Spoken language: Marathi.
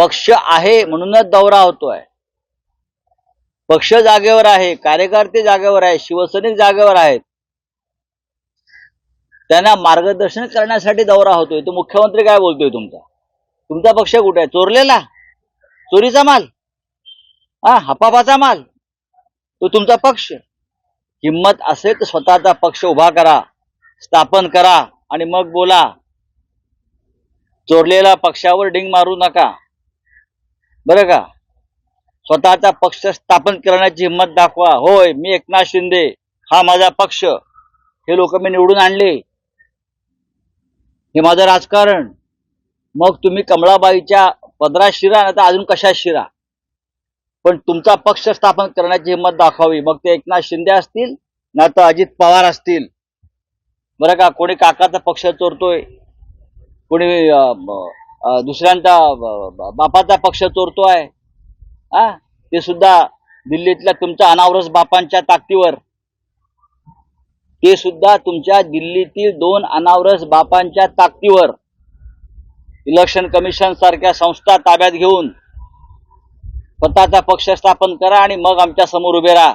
पक्ष आहे म्हणूनच दौरा होतोय. पक्ष जागेवर आहे कार्यकर्ते जागेवर आहे शिवसैनिक जागेवर आहेत. त्यांना मार्गदर्शन करण्यासाठी दौरा होतोय. तो मुख्यमंत्री काय बोलतोय तुमचा? तुमचा पक्ष कुठे आहे? चोरलेला? चोरीचा माल? हा हपापाचा माल? तो तुमचा पक्ष? हिंमत असेल तर स्वतःचा पक्ष उभा करा स्थापन करा आणि मग बोला. चोरलेल्या पक्षावर डिंग मारू नका. बरं का? स्वतःचा पक्ष स्थापन करण्याची हिंमत दाखवा. होय मी एकनाथ शिंदे. हा माझा पक्ष. हे लोक मी निवडून आणले. हे माझं राजकारण. मग तुम्ही कमळाबाईच्या पदरात शिरा नाही तर अजून कशात शिरा? पण तुमचा पक्ष स्थापन करण्याची हिंमत दाखवावी. मग ते एकनाथ शिंदे असतील ना तर अजित पवार असतील. बरं का? कोणी काकाचा पक्ष चोरतोय. कोणी दुसऱ्यांचा बापाचा पक्ष चोरतोय. हा? ते सुद्धा दिल्लीतल्या तुमच्या अनावरस बापांच्या ताकदीवर. ते सुद्धा तुमच्या दिल्लीतील दोन अनावरस बापांच्या ताकदीवर. इलेक्शन कमिशन सारख्या संस्था ताब्यात घेऊन स्वतःचा पक्ष स्थापन करा आणि मग आमच्यासमोर उभे राहा.